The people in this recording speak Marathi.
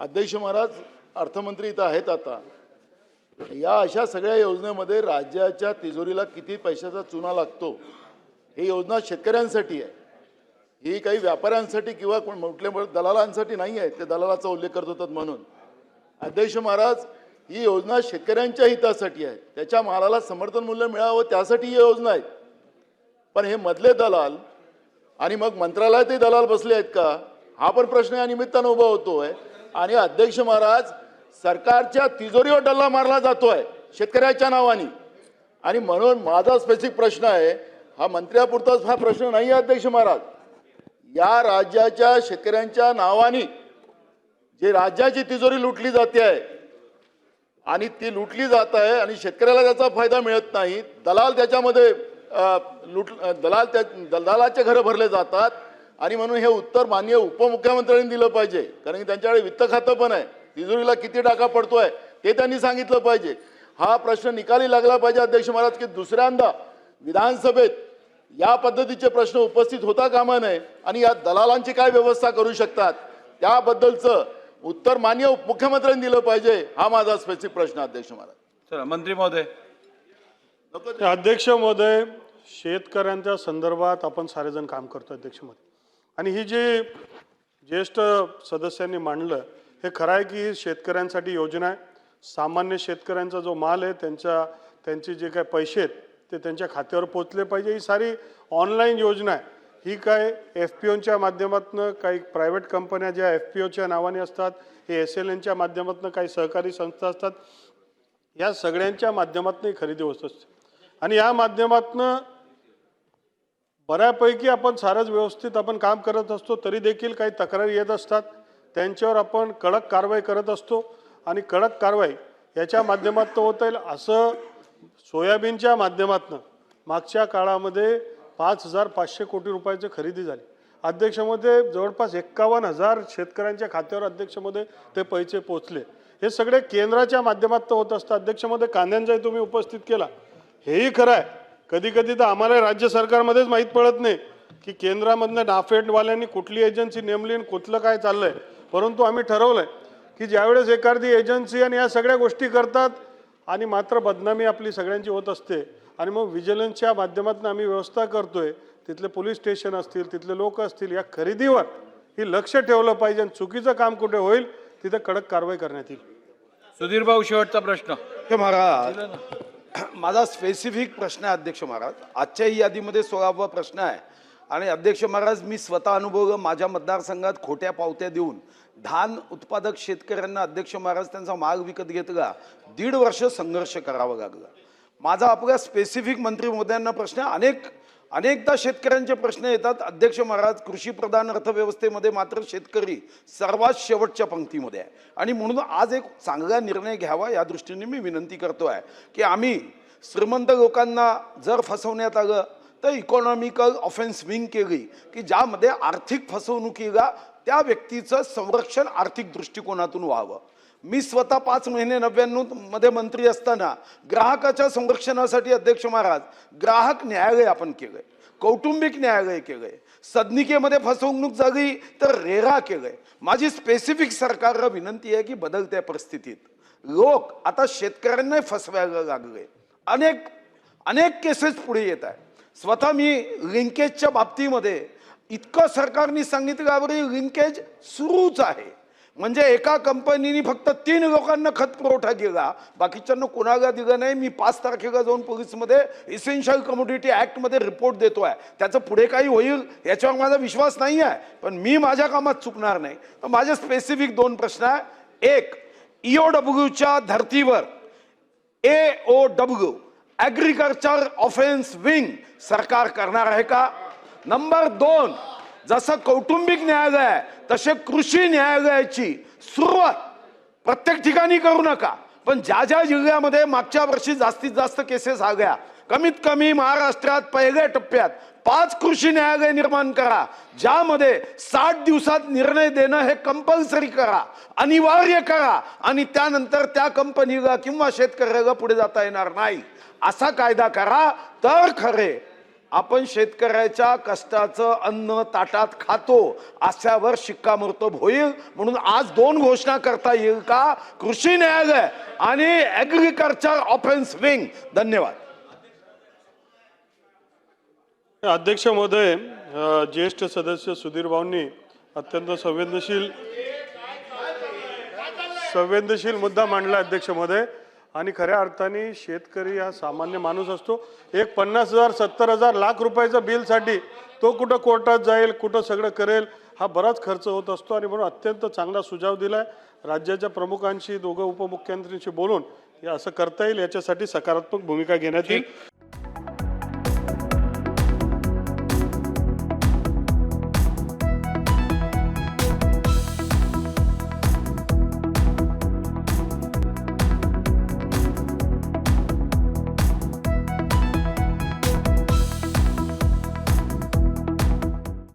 अध्यक्ष महाराज अर्थमंत्री इथं आहेत आता. या अशा सगळ्या योजनेमध्ये राज्याच्या तिजोरीला किती पैशाचा चुना लागतो ही योजना शेतकऱ्यांसाठी आहे. ही काही व्यापाऱ्यांसाठी किंवा कोण मोठल्या दलालांसाठी नाही आहे ते दलालाचा उल्लेख करत होतात म्हणून. अध्यक्ष महाराज ही योजना शेतकऱ्यांच्या हितासाठी आहे. त्याच्या मालाला समर्थन मूल्य मिळावं त्यासाठी ही योजना आहे. पण हे मधले दलाल आणि मग मंत्रालयातही दलाल बसले आहेत का हा पण प्रश्न या निमित्तानं उभा होतो आहे आणि अध्यक्ष महाराज सरकारच्या तिजोरीवर डल्ला मारला जातोय शेतकऱ्याच्या नावाने. आणि म्हणून माझा स्पेसिफिक प्रश्न आहे हा मंत्र्यापुरताच हा प्रश्न नाही आहे अध्यक्ष महाराज. या राज्याच्या शेतकऱ्यांच्या नावाने जे राज्याची तिजोरी लुटली जाते आहे आणि ती लुटली जात आहे आणि शेतकऱ्याला त्याचा फायदा मिळत नाही दलाल त्याच्यामध्ये लुट दलाल त्या दलालाचे घरं भरले जातात आणि म्हणून हे उत्तर माननीय उपमुख्यमंत्र्यांनी दिलं पाहिजे. कारण की त्यांच्याकडे वित्त खातं पण आहे. तिजोरीला किती टाका पडतोय ते त्यांनी सांगितलं पाहिजे. हा प्रश्न निकाली लागला पाहिजे अध्यक्ष महाराज की दुसऱ्यांदा विधानसभेत या पद्धतीचे प्रश्न उपस्थित होता कामा नये आणि या दलालांची काय व्यवस्था करू शकतात त्याबद्दलचं उत्तर मान्य मुख्यमंत्र्यांनी दिलं पाहिजे. हा माझा स्पेसिफिक प्रश्न आहे, अध्यक्ष महाराज. चला मंत्री महोदय. अध्यक्ष महोदय शेतकऱ्यांच्या संदर्भात आपण सारेजण काम करतो अध्यक्ष महोदय. आणि ही जी ज्येष्ठ सदस्यांनी मांडलं हे खरं आहे की ही शेतकऱ्यांसाठी योजना आहे. सामान्य शेतकऱ्यांचा जो माल आहे त्यांच्या त्यांचे जे काही पैसे आहेत ते त्यांच्या खात्यावर पोचले पाहिजे. ही सारी ऑनलाईन योजना आहे. ही काय एफ पी ओच्या माध्यमातून काही प्रायव्हेट कंपन्या ज्या एफ पी ओच्या नावाने असतात हे एस एल एनच्या माध्यमातून काही सहकारी संस्था असतात या सगळ्यांच्या माध्यमातून ही खरेदी होत असते. आणि या माध्यमातून बऱ्यापैकी आपण सारंच व्यवस्थित आपण काम करत असतो तरी देखील काही तक्रारी येत असतात. त्यांच्यावर आपण कडक कारवाई करत असतो आणि कडक कारवाई याच्या माध्यमातून होता येईल असं सोयाबीनच्या माध्यमातनं मागच्या काळामध्ये पाच हजार पाचशे कोटी रुपयाची खरेदी झाली. अध्यक्षमध्ये जवळपास एक्कावन्न हजार शेतकऱ्यांच्या खात्यावर अध्यक्षमध्ये ते पैसे पोचले हे सगळे केंद्राच्या माध्यमातून होत असतं अध्यक्षमध्ये कांद्यांचाही तुम्ही उपस्थित केला. हेही खरं आहे. कधी कधी तर आम्हाला राज्य सरकारमध्येच माहीत पडत नाही की केंद्रामधनं नाफेडवाल्यांनी कुठली एजन्सी नेमली आणि कुठलं काय चाललंय. परंतु आम्ही ठरवलंय की ज्यावेळेस एखादी एजन्सी आणि या सगळ्या गोष्टी करतात आणि मात्र बदनामी आपली सगळ्यांची होत असते आणि मग विजिलन्सच्या माध्यमातून आम्ही व्यवस्था करतोय तिथले पोलीस स्टेशन असतील तिथले लोक असतील या खरेदीवर ही लक्ष ठेवलं पाहिजे आणि चुकीचं काम कुठे होईल तिथे कडक कारवाई करण्यात येईल. सुधीर भाऊ शेवटचा प्रश्न. हे महाराज माझा स्पेसिफिक प्रश्न आहे अध्यक्ष महाराज. आजच्याही यादीमध्ये सोळावा प्रश्न आहे. आणि अध्यक्ष महाराज मी स्वतः अनुभवलं माझ्या मतदारसंघात खोट्या पावत्या देऊन. धान उत्पादक शेतकऱ्यांना अध्यक्ष महाराज त्यांचा माल विकत घेतला. दीड वर्ष संघर्ष करावा लागला. माझा आपल्या स्पेसिफिक मंत्री मोदयांना प्रश्न अनेक अनेकदा शेतकऱ्यांचे प्रश्न येतात. अध्यक्ष महाराज कृषीप्रधान अर्थव्यवस्थेमध्ये मात्र शेतकरी सर्वात शेवटच्या पंक्तीमध्ये आहे. आणि म्हणून आज एक चांगला निर्णय घ्यावा या दृष्टीने मी विनंती करतो आहे की आम्ही श्रीमंत लोकांना जर फसवण्यात आलं तर इकॉनॉमिकल ऑफेन्स विंग केली की ज्यामध्ये आर्थिक फसवणुकीला त्या व्यक्तीचं संरक्षण आर्थिक दृष्टिकोनातून व्हावं. मी स्वतः पाच महिने नव्याण्णवमध्ये मंत्री असताना ग्राहकाच्या संरक्षणासाठी अध्यक्ष महाराज ग्राहक न्यायालय आपण केलंय कौटुंबिक न्यायालय केलंय सदनिकेमध्ये फसवणूक झाली तर रेरा केलंय. माझी स्पेसिफिक सरकारला विनंती आहे की बदलत्या परिस्थितीत. लोक आता शेतकऱ्यांना फसवायला लागले. अनेक अनेक केसेस पुढे येत आहे स्वतः मी लिंकेजच्या बाबतीमध्ये इतकं सरकारने सांगितलं यावरील लिंकेज सुरूच आहे. म्हणजे एका कंपनीने फक्त तीन लोकांना खत पुरवठा केला. बाकीच्यांना कोणाला दिलं नाही. मी पाच तारखेला जाऊन पोलीसमध्ये इसेन्शियल कम्युनिटी ॲक्टमध्ये रिपोर्ट देतो आहे त्याचं पुढे काही होईल याच्यावर माझा विश्वास नाही आहे. पण मी माझ्या कामात चुकणार नाही. तर माझे स्पेसिफिक दोन प्रश्न आहे. एक ईओ डब्ल्यूच्या धर्तीवर A O W agriculture offence wing सरकार करणार आहे का? नंबर दोन जसं कौटुंबिक न्यायालय आहे तसे कृषी न्यायालयाची सुरुवात प्रत्येक ठिकाणी करू नका. पण ज्या ज्या जिल्ह्यामध्ये मागच्या वर्षी जास्तीत जास्त केसेस आल्या कमीत कमी महाराष्ट्रात पहिल्या टप्प्यात पाच कृषी न्यायालय निर्माण करा ज्यामध्ये साठ दिवसात निर्णय देणं हे कंपल्सरी करा अनिवार्य करा आणि त्यानंतर त्या कंपनीला किंवा शेतकऱ्याला पुढे जाता येणार नाही. असा कायदा करा तर खरे. आपण शेतकऱ्याच्या कष्टाचं अन्न ताटात खातो अशावर शिक्कामोर्तब होईल म्हणून आज दोन घोषणा करता येईल का? कृषी न्यायालय आणि ऍग्रिकल्चर ऑफेन्स विंग धन्यवाद. अध्यक्ष महोदय ज्येष्ठ सदस्य सुधीर भाऊंनी अत्यंत संवेदनशील संवेदनशील मुद्दा मांडला अध्यक्ष महोदय. आणि खऱ्या अर्थाने शेतकरी हा सामान्य माणूस असतो. एक पन्नास हजार सत्तर हजार लाख रुपयाचा बिलसाठी तो कुठं कोर्टात जाईल कुठं सगळं करेल हा बराच खर्च होत असतो आणि म्हणून अत्यंत चांगला सुझाव दिलाय. राज्याच्या प्रमुखांशी दोघं उपमुख्यमंत्र्यांशी बोलून हे असं करता येईल याच्यासाठी सकारात्मक भूमिका घेण्यात येईल.